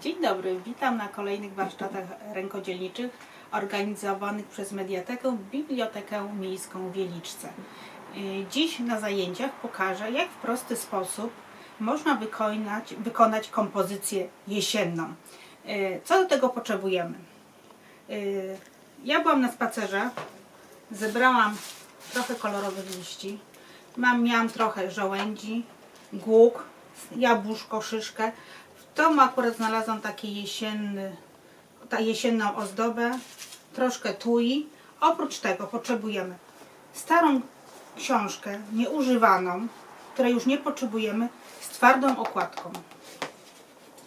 Dzień dobry, witam na kolejnych warsztatach rękodzielniczych organizowanych przez Mediatekę Bibliotekę Miejską w Wieliczce. Dziś na zajęciach pokażę, jak w prosty sposób można wykonać, wykonać kompozycję jesienną. Co do tego potrzebujemy? Ja byłam na spacerze, zebrałam trochę kolorowych liści, Mam, miałam trochę żołędzi, głuk, jabłuszko, szyszkę. Domu akurat znalazłam taki jesienny, ta jesienną ozdobę, troszkę tui. Oprócz tego potrzebujemy starą książkę, nieużywaną, której już nie potrzebujemy, z twardą okładką.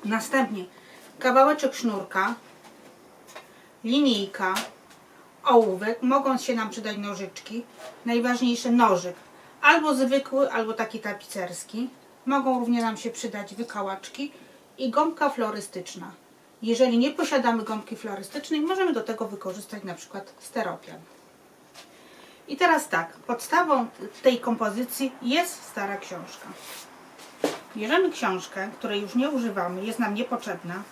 Następnie kawałeczek sznurka, linijka, ołówek, mogą się nam przydać nożyczki, najważniejszy nożyk, albo zwykły, albo taki tapicerski. Mogą również nam się przydać wykałaczki i gąbka florystyczna. Jeżeli nie posiadamy gąbki florystycznej, możemy do tego wykorzystać na przykład steropian. I teraz tak, podstawą tej kompozycji jest stara książka. Bierzemy książkę, której już nie używamy, jest nam niepotrzebna,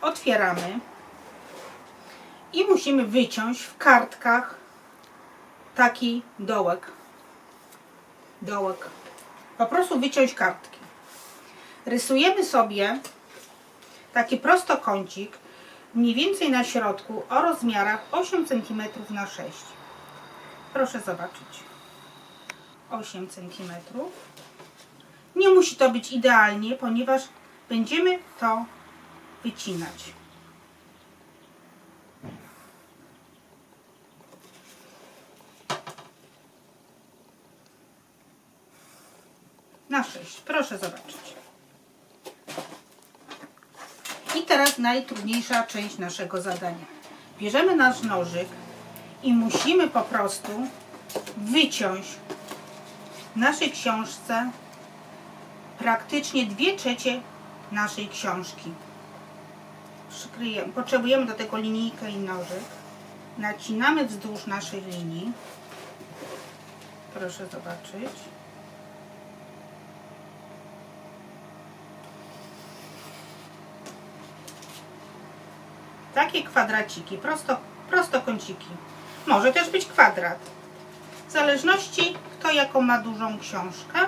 otwieramy i musimy wyciąć w kartkach taki dołek. Dołek. Po prostu wyciąć kartki. Rysujemy sobie taki prostokącik mniej więcej na środku o rozmiarach 8 cm na 6 Proszę zobaczyć. 8 cm. Nie musi to być idealnie, ponieważ będziemy to wycinać. Na 6. Proszę zobaczyć. I teraz najtrudniejsza część naszego zadania. Bierzemy nasz nożyk i musimy po prostu wyciąć w naszej książce praktycznie dwie trzecie naszej książki. Przykryjemy. Potrzebujemy do tego linijkę i nożyk. Nacinamy wzdłuż naszej linii. Proszę zobaczyć. Takie kwadraciki, prosto, prostokąciki. Może też być kwadrat. W zależności kto jaką ma dużą książkę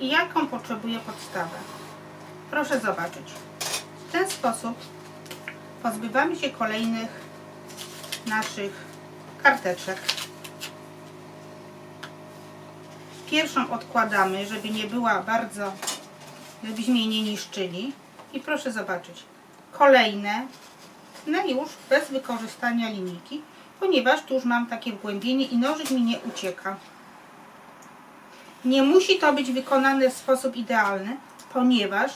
i jaką potrzebuje podstawę. Proszę zobaczyć. W ten sposób pozbywamy się kolejnych naszych karteczek. Pierwszą odkładamy, żeby nie była bardzo, żebyśmy jej nie niszczyli. I proszę zobaczyć. Kolejne no już bez wykorzystania linijki, ponieważ tu już mam takie wgłębienie i nożyk mi nie ucieka. Nie musi to być wykonane w sposób idealny, ponieważ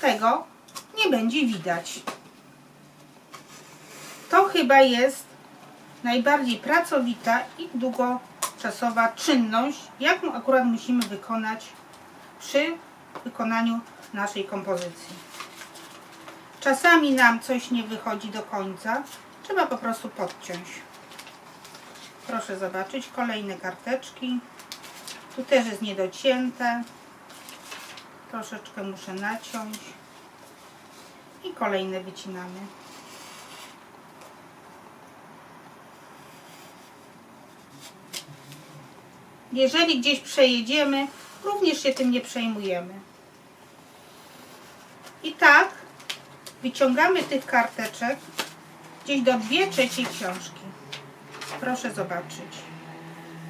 tego nie będzie widać. To chyba jest najbardziej pracowita i długoczasowa czynność, jaką akurat musimy wykonać przy wykonaniu naszej kompozycji. Czasami nam coś nie wychodzi do końca. Trzeba po prostu podciąć. Proszę zobaczyć kolejne karteczki. Tu też jest niedocięte. Troszeczkę muszę naciąć. I kolejne wycinamy. Jeżeli gdzieś przejedziemy, również się tym nie przejmujemy. I tak wyciągamy tych karteczek gdzieś do 2 trzeciej książki. Proszę zobaczyć.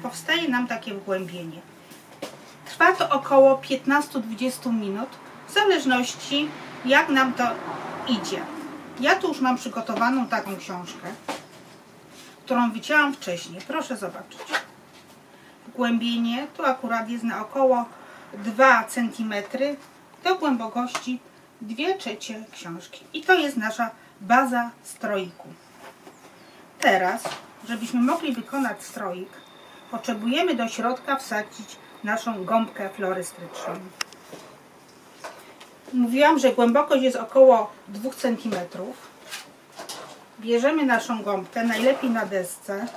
Powstaje nam takie wgłębienie. Trwa to około 15-20 minut, w zależności jak nam to idzie. Ja tu już mam przygotowaną taką książkę, którą wycięłam wcześniej. Proszę zobaczyć. Wgłębienie tu akurat jest na około 2 cm do głębokości 2 trzecie książki. I to jest nasza baza stroiku. Teraz, żebyśmy mogli wykonać stroik, potrzebujemy do środka wsadzić naszą gąbkę florystyczną. Mówiłam, że głębokość jest około 2 cm. Bierzemy naszą gąbkę, najlepiej na desce.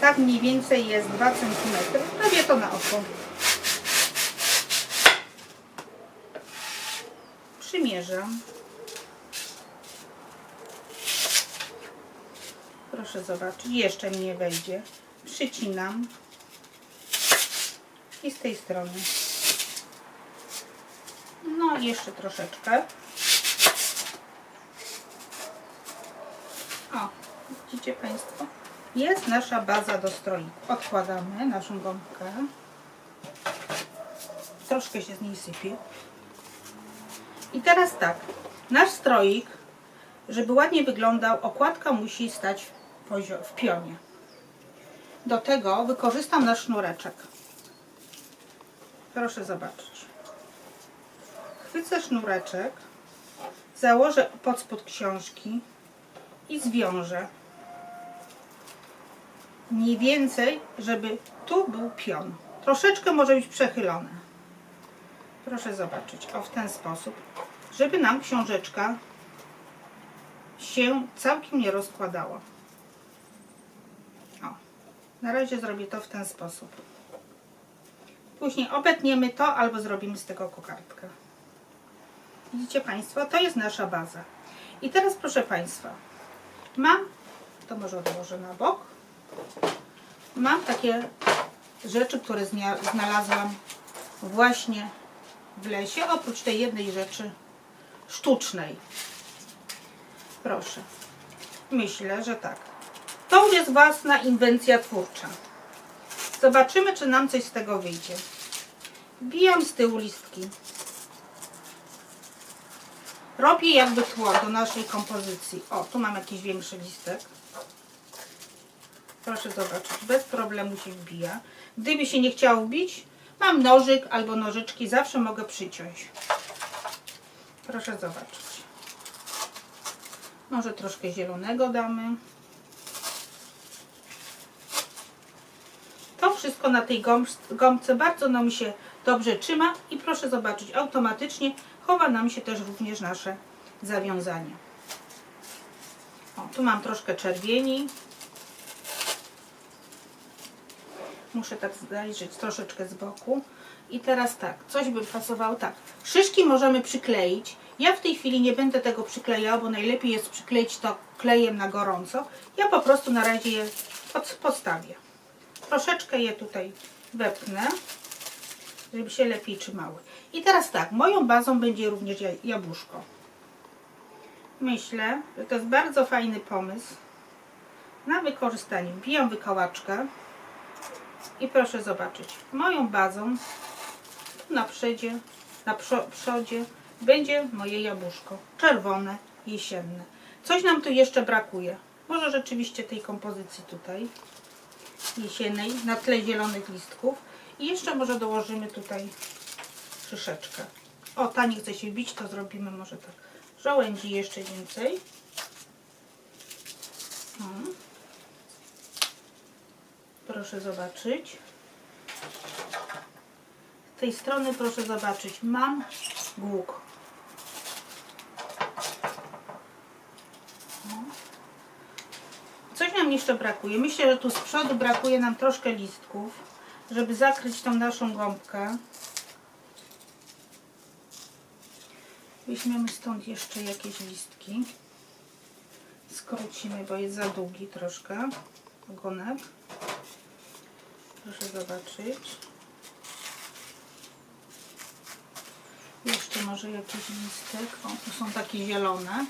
Tak mniej więcej jest 2 cm. Robię to na oko. Namierzam. Proszę zobaczyć, jeszcze mi nie wejdzie. Przycinam. I z tej strony. No, jeszcze troszeczkę. O, widzicie Państwo? Jest nasza baza do stroiku. Odkładamy naszą gąbkę. Troszkę się z niej sypie. I teraz tak, nasz stroik, żeby ładnie wyglądał, okładka musi stać w pionie. Do tego wykorzystam nasz sznureczek. Proszę zobaczyć. Chwycę sznureczek, założę pod spód książki i zwiążę. Mniej więcej, żeby tu był pion. Troszeczkę może być przechylone. Proszę zobaczyć, o w ten sposób, żeby nam książeczka się całkiem nie rozkładała. O, na razie zrobię to w ten sposób. Później obetniemy to albo zrobimy z tego kokardkę. Widzicie Państwo, to jest nasza baza. I teraz proszę Państwa, mam, to może odłożę na bok, mam takie rzeczy, które znalazłam właśnie w lesie, oprócz tej jednej rzeczy sztucznej. Proszę. Myślę, że tak. To jest własna inwencja twórcza. Zobaczymy, czy nam coś z tego wyjdzie. Wbijam z tyłu listki. Robię jakby tło do naszej kompozycji. O, tu mam jakiś większy listek. Proszę zobaczyć, bez problemu się wbija. Gdyby się nie chciało wbić, mam nożyk albo nożyczki, zawsze mogę przyciąć. Proszę zobaczyć. Może troszkę zielonego damy. To wszystko na tej gąb- gąbce bardzo nam się dobrze trzyma i proszę zobaczyć, automatycznie chowa nam się też również nasze zawiązanie. O, tu mam troszkę czerwieni. Muszę tak zajrzeć troszeczkę z boku. I teraz tak, coś by pasowało tak. Szyszki możemy przykleić. Ja w tej chwili nie będę tego przyklejała, bo najlepiej jest przykleić to klejem na gorąco. Ja po prostu na razie je pod, podstawię. Troszeczkę je tutaj wepchnę, żeby się lepiej trzymały. I teraz tak, moją bazą będzie również ja- jabłuszko. Myślę, że to jest bardzo fajny pomysł na wykorzystanie. Wbijam wykałaczkę i proszę zobaczyć, moją bazą na przodzie, na przo- przodzie będzie moje jabłuszko. Czerwone, jesienne. Coś nam tu jeszcze brakuje. Może rzeczywiście tej kompozycji tutaj jesiennej na tle zielonych listków. I jeszcze może dołożymy tutaj szyszeczkę. O, ta nie chce się bić, to zrobimy może tak. Żołędzi jeszcze więcej. O. Proszę zobaczyć. Tej strony proszę zobaczyć. Mam głuk. Coś nam jeszcze brakuje. Myślę, że tu z przodu brakuje nam troszkę listków, żeby zakryć tą naszą gąbkę. Weźmiemy stąd jeszcze jakieś listki. Skrócimy, bo jest za długi troszkę ogonek. Proszę zobaczyć. Może jakiś listek. O, tu są takie zielone,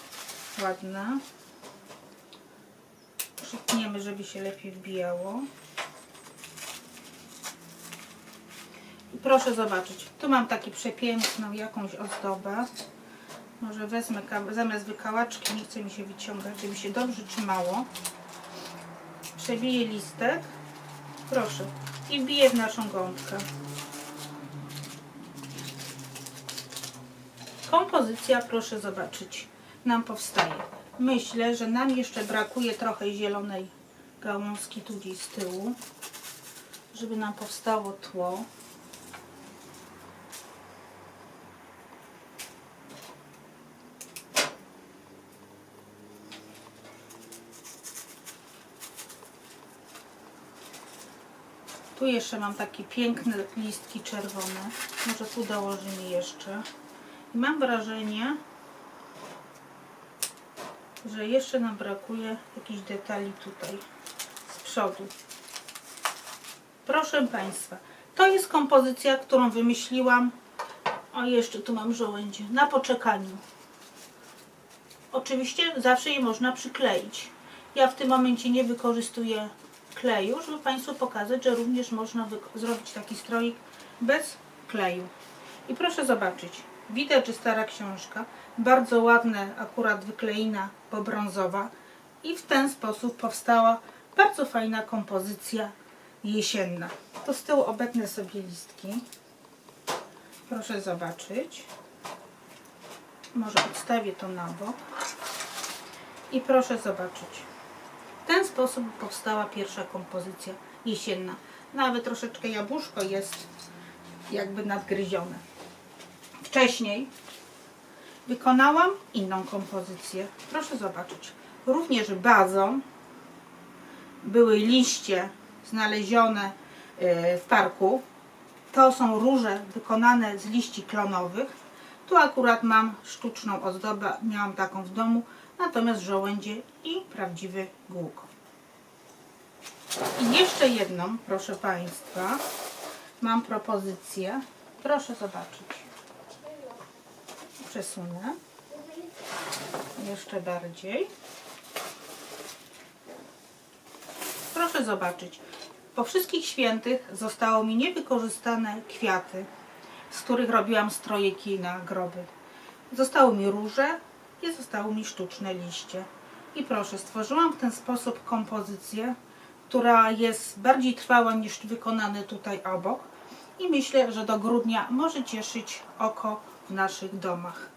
ładne. Przytniemy, żeby się lepiej wbijało. I proszę zobaczyć, tu mam taki przepiękną jakąś ozdobę. Może wezmę zamiast wykałaczki, nie chce mi się wyciągać, żeby się dobrze trzymało. Przebiję listek, proszę, i wbiję w naszą gąbkę. Kompozycja, proszę zobaczyć, nam powstaje. Myślę, że nam jeszcze brakuje trochę zielonej gałązki tu z tyłu, żeby nam powstało tło. Tu jeszcze mam takie piękne listki czerwone. Może tu dołożymy jeszcze. Mam wrażenie, że jeszcze nam brakuje jakichś detali tutaj z przodu. Proszę Państwa, to jest kompozycja, którą wymyśliłam. O, jeszcze tu mam żołędzie. Na poczekaniu. Oczywiście zawsze je można przykleić. Ja w tym momencie nie wykorzystuję kleju, żeby Państwu pokazać, że również można zrobić taki stroik bez kleju. I proszę zobaczyć, widać, że stara książka, bardzo ładne akurat wykleina pobrązowa i w ten sposób powstała bardzo fajna kompozycja jesienna. To z tyłu obetnę sobie listki. Proszę zobaczyć. Może odstawię to na bok. I proszę zobaczyć. W ten sposób powstała pierwsza kompozycja jesienna. Nawet troszeczkę jabłuszko jest jakby nadgryzione. Wcześniej wykonałam inną kompozycję. Proszę zobaczyć. Również bazą były liście znalezione e, w parku. To są róże wykonane z liści klonowych. Tu akurat mam sztuczną ozdobę, miałam taką w domu, natomiast żołędzie i prawdziwy głuk. I jeszcze jedną, proszę Państwa, mam propozycję. Proszę zobaczyć. Przesunę. Jeszcze bardziej. Proszę zobaczyć. Po wszystkich świętych zostało mi niewykorzystane kwiaty, z których robiłam strojeki na groby. Zostały mi róże i zostały mi sztuczne liście. I proszę, stworzyłam w ten sposób kompozycję, która jest bardziej trwała niż wykonane tutaj obok. I myślę, że do grudnia może cieszyć oko naszych domach.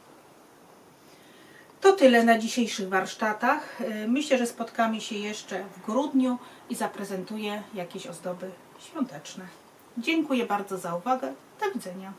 To tyle na dzisiejszych warsztatach. Y, Myślę, że spotkamy się jeszcze w grudniu i zaprezentuję jakieś ozdoby świąteczne. Dziękuję bardzo za uwagę. Do widzenia.